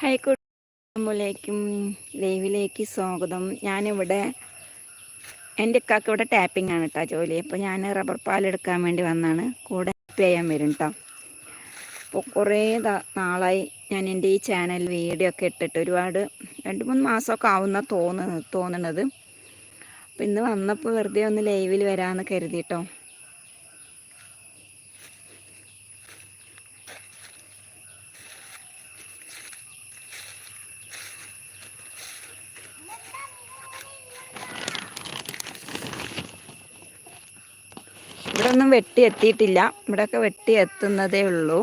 Hi കുടുംബത്തിലേക്കും ലൈവിലേക്ക് സ്വാഗതം. ഞാനിവിടെ എന്റെ കാക്ക ഇവിടെ ടാപ്പിംഗ് ആണ് കേട്ടോ ജോലി. അപ്പോൾ ഞാൻ റബ്ബർ പാലെടുക്കാൻ വേണ്ടി വന്നാണ്. കൂടെ ഹെൽപ്പ് ചെയ്യാൻ വരും കേട്ടോ അപ്പോൾ കുറേ നാളായി ഞാൻ എന്റെ ഈ ചാനൽ വീഡിയോ ഒക്കെ ഇട്ടിട്ട് ഒരുപാട് രണ്ട് മൂന്ന് മാസമൊക്കെ ആവുന്ന തോന്നുന്നത് തോന്നണത്. അപ്പോൾ ഇന്ന് വന്നപ്പോൾ വെറുതെ ഒന്ന് ലൈവിൽ വരാമെന്ന് കരുതിയിട്ടോ വെട്ടി എത്തിയിട്ടില്ല ഇവിടെയൊക്കെ വെട്ടി എത്തുന്നതേ ഉള്ളൂ.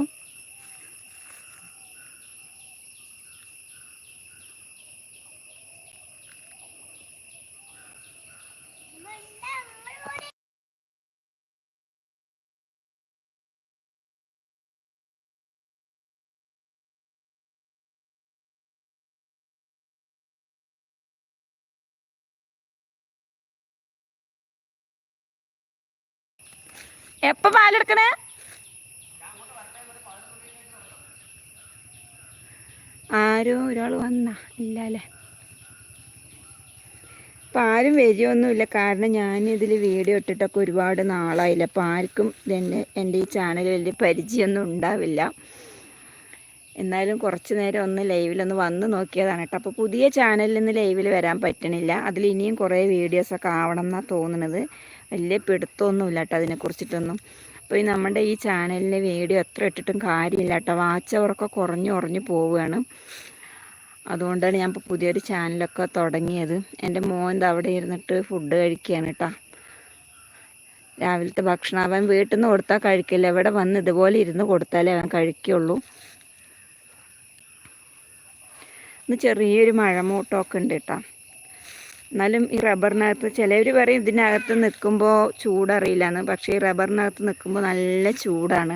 എപ്പ പാലെടുക്കണേ? ആരോ ഒരാൾ വന്ന ഇല്ല അല്ലേ അപ്പം ആരും വരികയൊന്നുമില്ല. കാരണം ഞാൻ ഇതിൽ വീഡിയോ ഇട്ടിട്ടൊക്കെ ഒരുപാട് നാളായില്ല. അപ്പോൾ ആർക്കും തന്നെ എന്റെ ഈ ചാനലിൽ വലിയ പരിചയമൊന്നും ഉണ്ടാവില്ല. എന്നാലും കുറച്ച് നേരം ഒന്ന് ലൈവിലൊന്ന് വന്ന് നോക്കിയതാണ് കേട്ടോ. അപ്പോൾ പുതിയ ചാനലിൽ നിന്ന് ലൈവിൽ വരാൻ പറ്റണില്ല. അതിൽ ഇനിയും കുറേ വീഡിയോസൊക്കെ ആവണം എന്നാണ് തോന്നുന്നത് വലിയ പിടുത്തമൊന്നുമില്ല കേട്ടോ അതിനെക്കുറിച്ചിട്ടൊന്നും. അപ്പോൾ ഈ നമ്മുടെ ഈ ചാനലിലെ വീഡിയോ എത്ര ഇട്ടിട്ടും കാര്യമില്ല കേട്ടോ വാച്ച് കുറഞ്ഞു കുറഞ്ഞു പോവുകയാണ്. അതുകൊണ്ടാണ് ഞാൻ ഇപ്പോൾ പുതിയൊരു ചാനലൊക്കെ തുടങ്ങിയത്. എന്റെ മോൻ അവിടെ ഇരുന്നിട്ട് ഫുഡ് കഴിക്കുകയാണ് കേട്ടോ. രാവിലത്തെ ഭക്ഷണം അവൻ വീട്ടിൽ നിന്ന് കൊടുത്താൽ കഴിക്കില്ല. ഇവിടെ വന്ന് ഇതുപോലെ ഇരുന്ന് കൊടുത്താലേ അവൻ കഴിക്കുള്ളൂ ഇന്ന് ചെറിയൊരു മഴമൂട്ടമൊക്കെ ഉണ്ട് കേട്ടോ. എന്നാലും ഈ റബ്ബറിനകത്ത് ചിലവർ പറയും ഇതിനകത്ത് നിൽക്കുമ്പോൾ ചൂടറിയില്ലാന്ന്. പക്ഷേ ഈ റബ്ബറിനകത്ത് നിൽക്കുമ്പോൾ നല്ല ചൂടാണ്.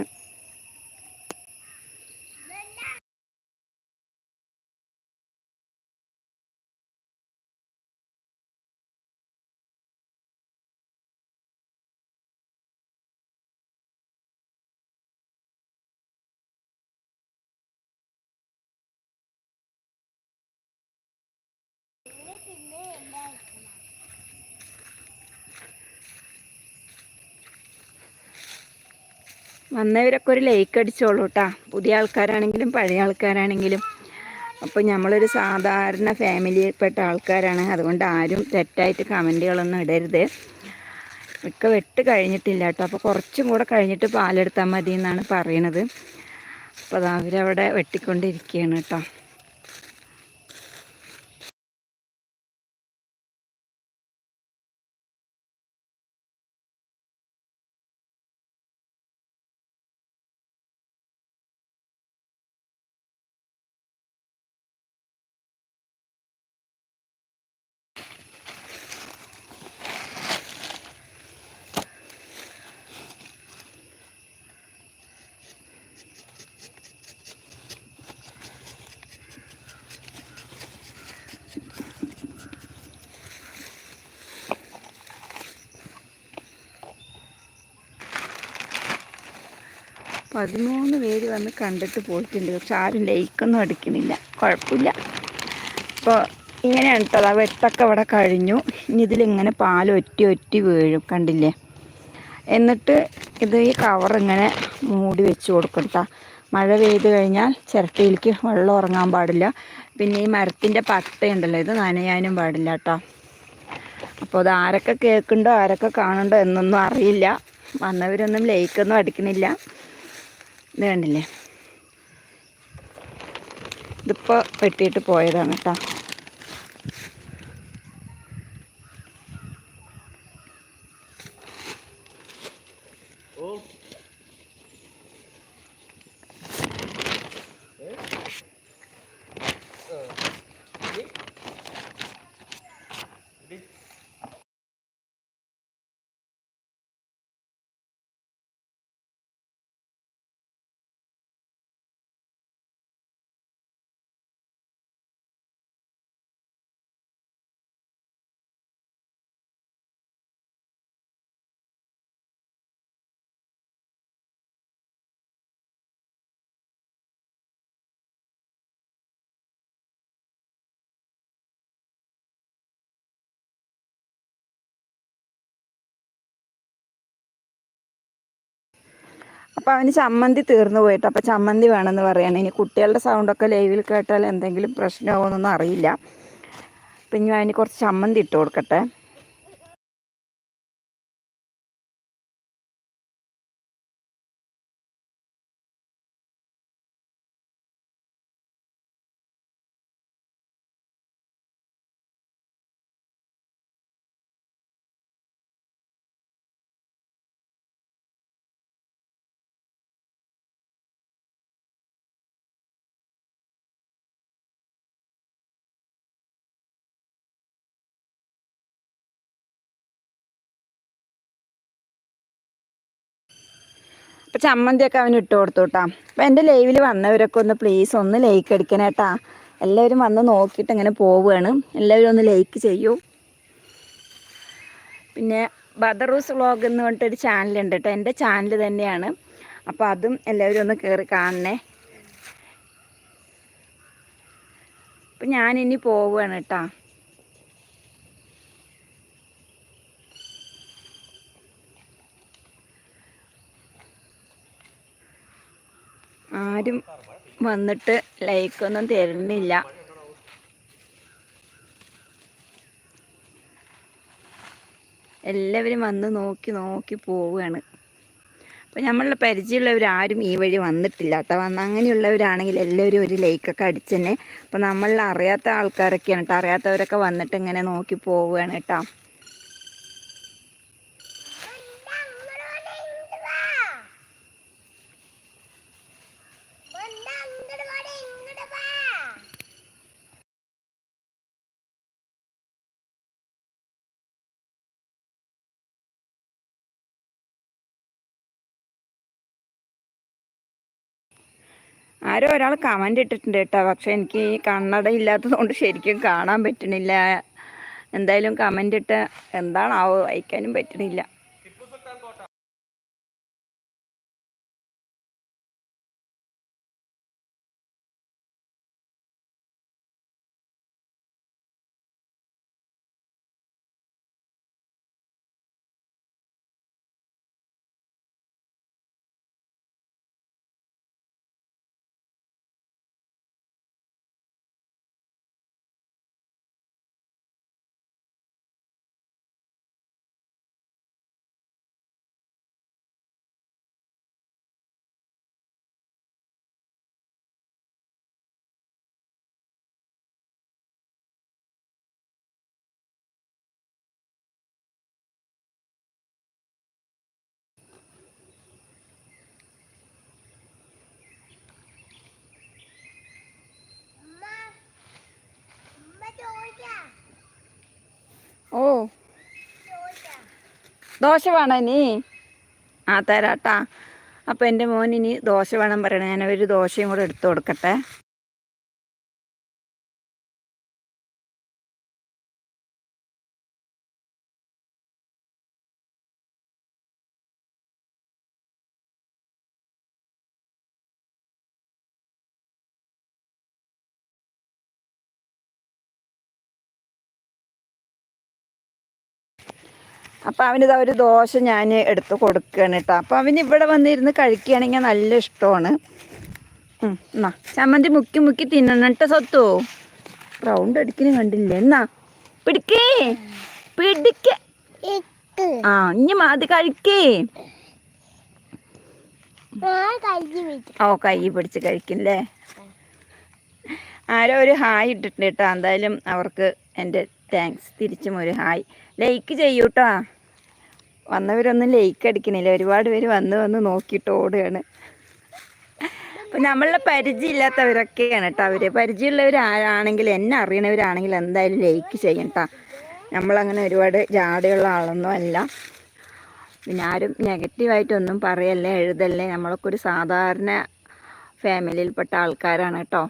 വന്നവരൊക്കെ ഒരു ലൈക്ക് അടിച്ചോളൂ കേട്ടാ പുതിയ ആൾക്കാരാണെങ്കിലും പഴയ ആൾക്കാരാണെങ്കിലും. അപ്പോൾ നമ്മളൊരു സാധാരണ ഫാമിലിയിൽപ്പെട്ട ആൾക്കാരാണ്. അതുകൊണ്ട് ആരും തെറ്റായിട്ട് കമന്റുകളൊന്നും ഇടരുത്. ഒക്കെ വെട്ട് കഴിഞ്ഞിട്ടില്ല കേട്ടോ അപ്പോൾ കുറച്ചും കൂടെ കഴിഞ്ഞിട്ട് പാലെടുത്താൽ മതി എന്നാണ് പറയണത്. അപ്പോൾ അത് അവരവിടെ വെട്ടിക്കൊണ്ടിരിക്കുകയാണ് കേട്ടോ പതിമൂന്ന് പേര് വന്ന് കണ്ടിട്ട് പോയിട്ടുണ്ട്. പക്ഷെ ആരും ലൈക്കൊന്നും എടുക്കുന്നില്ല. കുഴപ്പമില്ല. അപ്പോൾ ഇങ്ങനെയാണ് കേട്ടോ ആ വെട്ടൊക്കെ ഇവിടെ കഴിഞ്ഞു. ഇനി ഇതിലിങ്ങനെ പാൽ ഒറ്റി ഒറ്റി വീഴും. കണ്ടില്ലേ? എന്നിട്ട് ഇത് ഈ കവർ ഇങ്ങനെ മൂടി വെച്ച് കൊടുക്കണ്ട മഴ പെയ്ത് കഴിഞ്ഞാൽ ചിരട്ടയിലേക്ക് വെള്ളം ഉറങ്ങാൻ പാടില്ല. പിന്നെ ഈ മരത്തിന്റെ പട്ടയുണ്ടല്ലോ ഇത് നനയാനും പാടില്ല കേട്ടോ അപ്പോൾ അത് ആരൊക്കെ കേൾക്കുന്നുണ്ടോ ആരൊക്കെ കാണുന്നുണ്ടോ എന്നൊന്നും അറിയില്ല. വന്നവരൊന്നും ലൈക്കൊന്നും അടിക്കണില്ല ഇത് കണ്ടില്ലേ ഇതിപ്പോൾ വെട്ടിയിട്ട് പോയതാണ് കേട്ടോ അപ്പോൾ അവന് ചമ്മന്തി തീർന്നു പോയിട്ട് അപ്പൊ ചമ്മന്തി വേണമെന്ന് പറയണം. ഇനി കുട്ടികളുടെ സൗണ്ടൊക്കെ ലൈവിൽ കേട്ടാൽ എന്തെങ്കിലും പ്രശ്നമാകുമെന്നൊന്നും അറിയില്ല. അപ്പം ഇനി അവന് കുറച്ച് ചമ്മന്തി ഇട്ട് കൊടുക്കട്ടെ. അപ്പോൾ ചമ്മന്തിയൊക്കെ അവന് ഇട്ട് കൊടുത്തു കേട്ടോ അപ്പോൾ എന്റെ ലൈവിൽ വന്നവരൊക്കെ ഒന്ന് പ്ലീസ് ഒന്ന് ലൈക്ക് അടിക്കണം കേട്ടാ എല്ലാവരും വന്ന് നോക്കിയിട്ട് ഇങ്ങനെ പോവുകയാണ് എല്ലാവരും ഒന്ന് ലൈക്ക് ചെയ്യൂ. പിന്നെ ബദറൂസ് വ്ളോഗ് എന്ന് പറഞ്ഞിട്ടൊരു ചാനലുണ്ട് കേട്ടോ എന്റെ ചാനൽ തന്നെയാണ്. അപ്പോൾ അതും എല്ലാവരും ഒന്ന് കയറി കാണണേ. അപ്പം ഞാനിനി പോവുകയാണ് കേട്ടോ ആരും വന്നിട്ട് ലൈക്കൊന്നും തരുന്നില്ല. എല്ലാവരും വന്ന് നോക്കി നോക്കി പോവുകയാണ്. അപ്പം നമ്മളുടെ പരിചയമുള്ളവരാരും ഈ വഴി വന്നിട്ടില്ല. കേട്ടോ വന്ന് അങ്ങനെയുള്ളവരാണെങ്കിൽ എല്ലാവരും ഒരു ലൈക്കൊക്കെ അടിച്ച് തന്നെ. അപ്പം നമ്മളിൽ അറിയാത്ത ആൾക്കാരൊക്കെയാണ് കേട്ടോ. അറിയാത്തവരൊക്കെ വന്നിട്ട് ഇങ്ങനെ നോക്കി പോവുകയാണ് കേട്ടോ. ആരോ ഒരാൾ കമന്റ് ഇട്ടിട്ടുണ്ട് കേട്ടോ. പക്ഷെ എനിക്ക് ഈ കണ്ണട ഇല്ലാത്തതുകൊണ്ട് ശരിക്കും കാണാൻ പറ്റണില്ല. എന്തായാലും കമന്റ് ഇട്ട് എന്താണാവോ വായിക്കാനും പറ്റണില്ല. ഓ. ദോശ വേണോ ഇനി? ആ തരാട്ടാ. അപ്പോൾ എന്റെ മോൻ ഇനി ദോശ വേണം പറയണേ. ഞാൻ ഒരു ദോശയും കൂടെ എടുത്തു കൊടുക്കട്ടെ. അപ്പം അവനിത് ഒരു ദോശ ഞാൻ എടുത്ത് കൊടുക്കുകയാണ് കേട്ടോ. അപ്പം അവന് ഇവിടെ വന്നിരുന്ന് കഴിക്കുകയാണെങ്കിൽ നല്ല ഇഷ്ടമാണ്. എന്നാ. ചമ്മന്തി മുക്കി മുക്കി തിന്നണം കേട്ടോ സ്വത്തോ റൗണ്ട് അടിക്കുന്ന കണ്ടില്ലേ? എന്നാ. പിടിക്കേ. പിടിക്ക. ആ ഇനി മാതി കഴിക്കേ. ഓ കൈ പിടിച്ച് കഴിക്കില്ലേ ആരോ ഒരു ഹായ് ഇട്ടിട്ടുണ്ട് കേട്ടോ. എന്തായാലും അവർക്ക് എന്റെ താങ്ക്സ് തിരിച്ചും ഒരു ഹായ്. ലൈക്ക് ചെയ്യൂട്ടോ. വന്നവരൊന്നും ലൈക്ക് അടിക്കണില്ല. ഒരുപാട് പേര് വന്ന് വന്ന് നോക്കിയിട്ട് ഓടുകയാണ്. അപ്പം നമ്മളുടെ പരിചയമില്ലാത്തവരൊക്കെയാണ് കേട്ടോ അവർ പരിചയമുള്ളവരാണെങ്കിൽ എന്നെ അറിയണവരാണെങ്കിൽ എന്തായാലും ലൈക്ക് ചെയ്യും കേട്ടോ നമ്മളങ്ങനെ ഒരുപാട് ജാടയുള്ള ആളൊന്നും അല്ല. പിന്നെ ആരും നെഗറ്റീവായിട്ടൊന്നും പറയല്ലേ എഴുതല്ലേ. നമ്മളൊക്കെ ഒരു സാധാരണ ഫാമിലിയിൽപ്പെട്ട ആൾക്കാരാണ് കേട്ടോ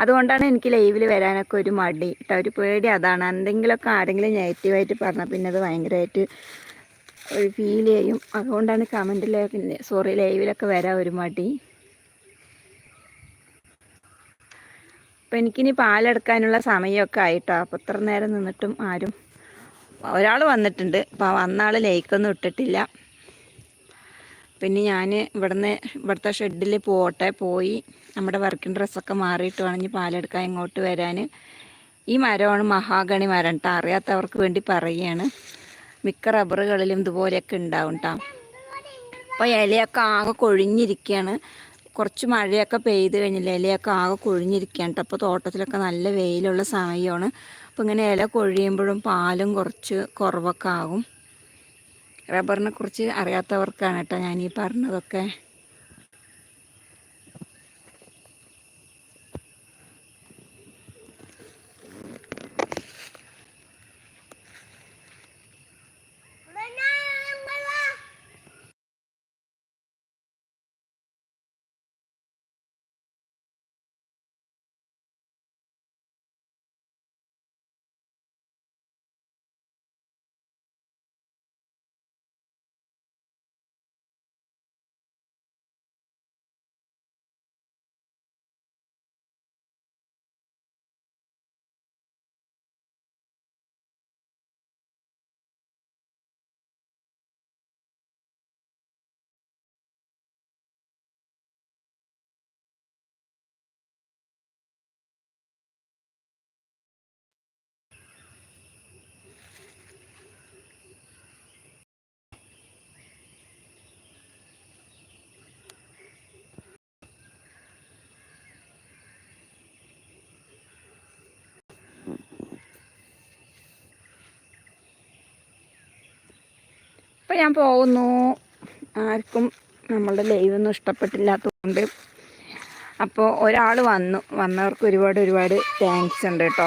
അതുകൊണ്ടാണ് എനിക്ക് ലൈവിൽ വരാനൊക്കെ ഒരു മടി. കേട്ടോ ഒരു പേടി അതാണ്. എന്തെങ്കിലുമൊക്കെ ആരെങ്കിലും നെഗറ്റീവായിട്ട് പറഞ്ഞാൽ പിന്നെ അത് ഭയങ്കരമായിട്ട് ഒരു ഫീൽ ചെയ്യും. അതുകൊണ്ടാണ് കമന്റിലൊക്കെ സോറി ലൈവിലൊക്കെ വരാൻ ഒരു മടി. അപ്പം എനിക്കിനി പാലെടുക്കാനുള്ള സമയമൊക്കെ ആയിട്ടോ. അപ്പോൾ ഇത്ര നേരം നിന്നിട്ടും ആരും ഒരാൾ വന്നിട്ടുണ്ട്. അപ്പോൾ വന്ന ആൾ ലൈക്കൊന്നും ഇട്ടിട്ടില്ല. പിന്നെ ഞാൻ ഇവിടുന്ന് ഇവിടുത്തെ ഷെഡിൽ പോട്ടെ പോയി നമ്മുടെ വർക്കിംഗ് ഡ്രസ്സൊക്കെ മാറിയിട്ട് വേണമെങ്കിൽ പാലെടുക്കാൻ ഇങ്ങോട്ട് വരാൻ ഈ മരമാണ് മഹാഗണി മരം കേട്ടോ അറിയാത്തവർക്ക് വേണ്ടി പറയുകയാണ് മിക്ക റബ്ബറുകളിലും ഇതുപോലെയൊക്കെ ഉണ്ടാവും കേട്ടോ അപ്പോൾ ഇലയൊക്കെ ആകെ കൊഴിഞ്ഞിരിക്കുകയാണ് കുറച്ച് മഴയൊക്കെ പെയ്ത് കഴിഞ്ഞില്ല ഇലയൊക്കെ ആകെ കൊഴിഞ്ഞിരിക്കുകയാണ് കേട്ടോ അപ്പോൾ തോട്ടത്തിലൊക്കെ നല്ല വെയിലുള്ള സമയമാണ്. അപ്പോൾ ഇങ്ങനെ ഇല കൊഴിയുമ്പോഴും പാലും കുറച്ച് കുറവൊക്കെ ആകും. റബ്ബറിനെ കുറിച്ച് അറിയാത്തവർക്കാണ് കേട്ടോ ഞാൻ ഈ പറഞ്ഞതൊക്കെ. അപ്പോൾ ഞാൻ പോകുന്നു. ആർക്കും നമ്മളുടെ ലൈവ് ഒന്നും ഇഷ്ടപ്പെട്ടില്ലാത്തതുകൊണ്ട്. അപ്പോൾ ഒരാൾ വന്നു. വന്നവർക്ക് ഒരുപാട് ഒരുപാട് താങ്ക്സ് ഉണ്ട് കേട്ടോ.